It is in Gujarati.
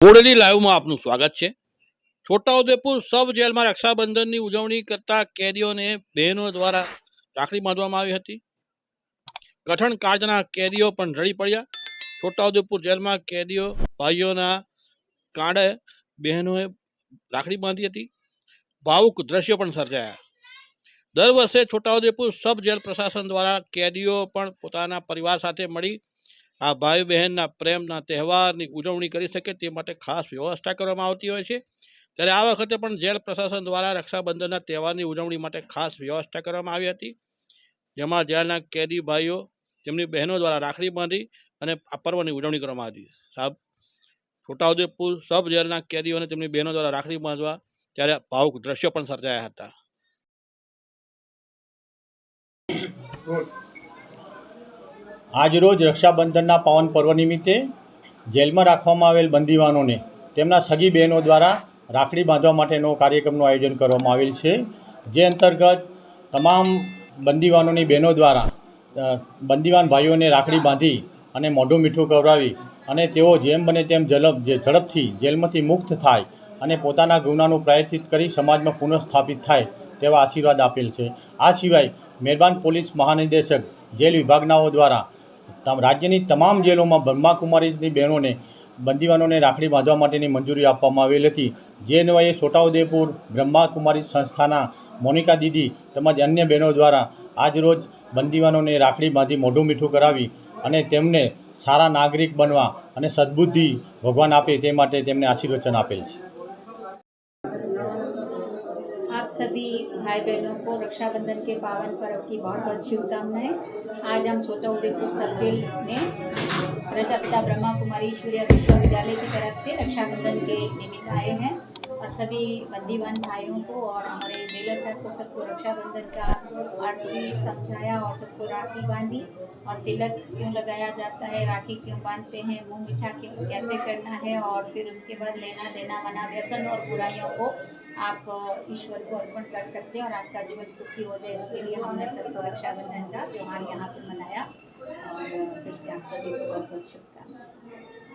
બોડેલી લાઈવમાં આપનું સ્વાગત છે. છોટાઉદેપુર સબ જેલમાં રક્ષાબંધનની ઉજવણી કરતા કેદીઓને બહેનો દ્વારા રાખડી બાંધવામાં આવી હતી. કઠણ કાળના કેદીઓ પણ રડી પડ્યા. છોટાઉદેપુર જેલમાં કેદીઓ ભાઈઓના કાંડે બહેનોએ રાખડી બાંધી હતી. ભાવુક દ્રશ્યો પણ સર્જાયા. દર વર્ષે છોટાઉદેપુર સબ જેલ પ્રશાસન દ્વારા કેદીઓ પણ પોતાના પરિવાર સાથે મળી આ ભાઈ બહેનના પ્રેમના તહેવારની ઉજવણી કરી શકે તે માટે ખાસ વ્યવસ્થા કરવામાં આવતી હોય છે. ત્યારે આ વખતે પણ જેલ પ્રશાસન દ્વારા રક્ષાબંધનના તહેવારની ઉજવણી માટે ખાસ વ્યવસ્થા કરવામાં આવી હતી. જેમાં જેલના કેદી ભાઈઓ, તેમની બહેનો દ્વારા રાખડી બાંધી અને આ પર્વની ઉજવણી કરવામાં આવી સાબ, છોટાઉદેપુર સબ જેલના કેદીઓને તેમની બહેનો દ્વારા રાખડી બાંધવા ત્યારે ભાવુક દ્રશ્યો પણ સર્જાયા હતા. આજરોજ રક્ષાબંધનના પાવન પર્વ નિમિત્તે જેલમાં રાખવામાં આવેલ બંદીવાનોને તેમના સગી બહેનો દ્વારા રાખડી બાંધવા માટેનો કાર્યક્રમનું આયોજન કરવામાં આવેલ છે. જે અંતર્ગત તમામ બંદીવાનોની બહેનો દ્વારા બંદીવાન ભાઈઓને રાખડી બાંધી અને મોઢું મીઠું કવરાવી અને તેઓ જેમ બને તેમ ઝડપ ઝડપથી જેલમાંથી મુક્ત થાય અને પોતાના ગુનાનું પ્રાયશ્ચિત કરી સમાજમાં પુનઃસ્થાપિત થાય તેવા આશીર્વાદ આપેલ છે. આ સિવાય મહેરબાન પોલીસ મહાનિદેશક જેલ વિભાગનાઓ દ્વારા રાજ્યની તમામ જેલોમાં બ્રહ્માકુમારીની બહેનોને બંદીવાનોને રાખડી બાંધવા માટેની મંજૂરી આપવામાં આવેલ હતી. જે અન્વયે છોટાઉદેપુર બ્રહ્માકુમારી સંસ્થાના મોનિકા દીદી તેમજ અન્ય બહેનો દ્વારા આજરોજ બંદીવાનોને રાખડી બાંધી મોઢું મીઠું કરાવી અને તેમને સારા નાગરિક બનવા અને સદબુદ્ધિ ભગવાન આપે તે માટે તેમને આશીર્વચન આપેલ છે. सभी भाई बहनों को रक्षाबंधन के पावन पर्व की बहुत बहुत शुभकामनाएँ। आज हम छोटा उदयपुर सब जेल में प्रजापिता ब्रह्मा कुमारी सूर्या विश्वविद्यालय की तरफ़ से रक्षाबंधन के निमित्त आए हैं। और सभी बंदी बंदीवान भाइयों को और हमारे जेलर साहब को सबको रक्षाबंधन का अर्थ भी समझाया और सबको राखी बांधी। और तिलक क्यों लगाया जाता है, राखी क्यों बांधते हैं, मुँह मीठा क्यों, कैसे करना है और फिर उसके बाद लेना देना, मना व्यसन और बुराइयों को आप ईश्वर को अर्पण कर सकते हैं और आपका जीवन सुखी हो जाए। इसके लिए हमने सबको रक्षाबंधन का त्यौहार यहाँ पर मनाया और फिर से आप सभी को बहुत बहुत शुभकामनाएँ।